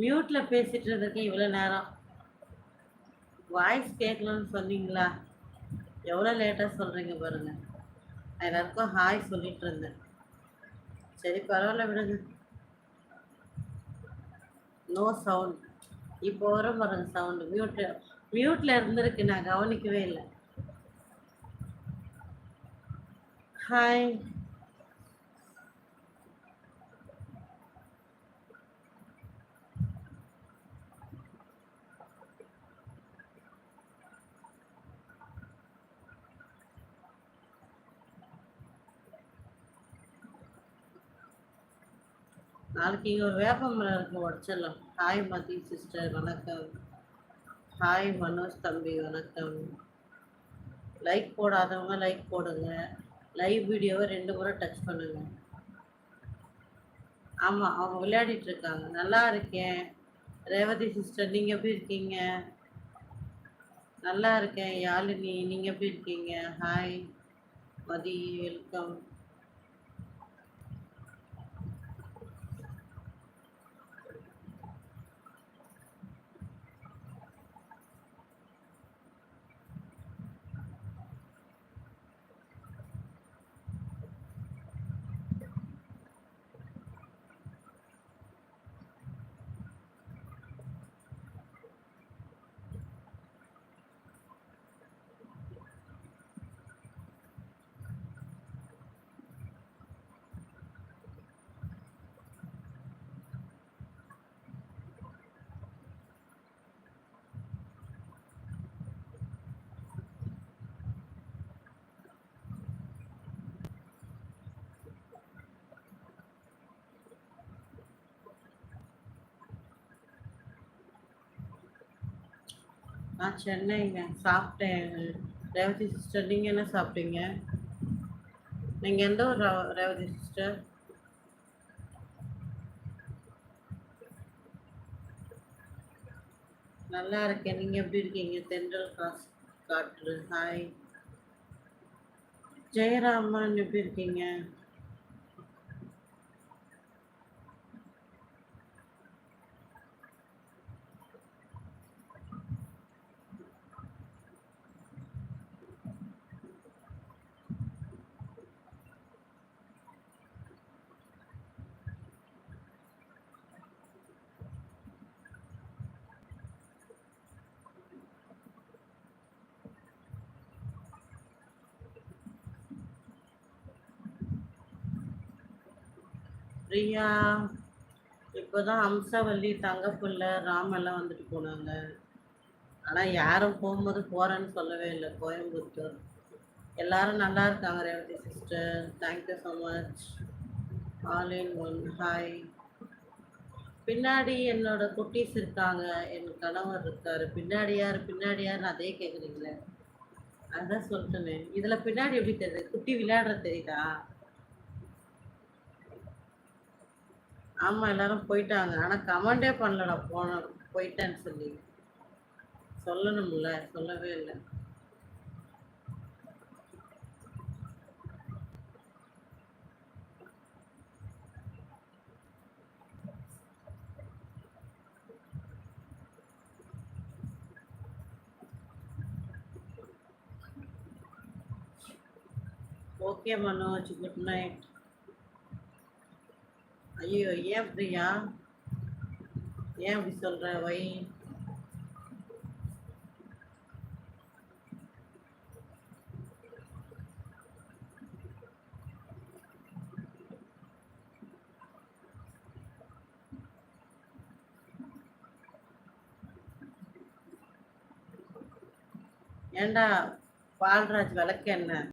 மியூட்டில் பேசிகிட்டு இருந்திருக்கேன் இவ்வளோ நேரம். வாய்ஸ் கேட்கலன்னு சொன்னீங்களா? எவ்வளோ லேட்டாக சொல்கிறீங்க பாருங்கள் நான் எல்லாருக்கும் ஹாய் சொல்லிகிட்டு இருந்தேன். சரி பரவாயில்ல விடுங்க. நோ சவுண்ட் இப்போ வர பாருங்க சவுண்டு மியூட்டு மியூட்டில் இருந்திருக்கு. நான் கவனிக்கவே இல்லை. ஹாய் நாளைக்கு இங்கே ஒரு வேப்பமரம் இருக்கு உடச்சிடலாம். ஹாய் மதி சிஸ்டர் வணக்கம். ஹாய் மனோஜ் தம்பி வணக்கம். லைக் போடாதவங்க லைக் போடுங்க. லைவ் வீடியோவை ரெண்டு முறை டச் பண்ணுங்க. ஆமாம் அவங்க விளையாடிட்டு இருக்காங்க. நல்லா இருக்கேன். ரேவதி சிஸ்டர் நீங்கள் எப்படி இருக்கீங்க? நல்லா இருக்கேன் யாழினி நீங்கள் எப்படி இருக்கீங்க? ஹாய் மதி வெல்கம் நான் சென்னைங்க. சாப்பிட்டேன். ரேவதி சிஸ்டர் நீங்கள் என்ன சாப்பிட்டீங்க? நீங்கள் எந்த ஒரு ரேவதி சிஸ்டர் நல்லா இருக்கேன். நீங்கள் எப்படி இருக்கீங்க? தென்றல் காசு காற்று. ஹாய் ஜெயராமன் எப்படி இருக்கீங்க? பிரியா இப்போதான் அம்சவல்லி தங்கப்புள்ள ராமெல்லாம் வந்துட்டு போனாங்க. ஆனால் யாரும் போகும்போது போகிறேன்னு சொல்லவே இல்லை. கோயம்புத்தூர். எல்லாரும் நல்லா இருக்காங்க Revathi sister thank you so much all in one hi பின்னாடி என்னோட குட்டீஸ் இருக்காங்க. என் கணவர் இருக்காரு. பின்னாடி யார்? பின்னாடி யார் அதே கேட்குறீங்களே அதான் சொல்லிட்டேனே. இதில் பின்னாடி எப்படி தெரியுது? குட்டி விளையாடுற தெரியுதா? ஆமாம் எல்லாரும் போயிட்டாங்க. ஆனால் கமெண்டே பண்ணலடா போன போயிட்டேன்னு சொல்லி. சொல்லணும்ல சொல்லவே இல்லை. ஓகே மனோஜ். குட் நைட் ஐயோ ஏன் பிரியா ஏன் அப்படி சொல்ற வை? ஏண்டா பால்ராஜ் விளக்கு என்ன?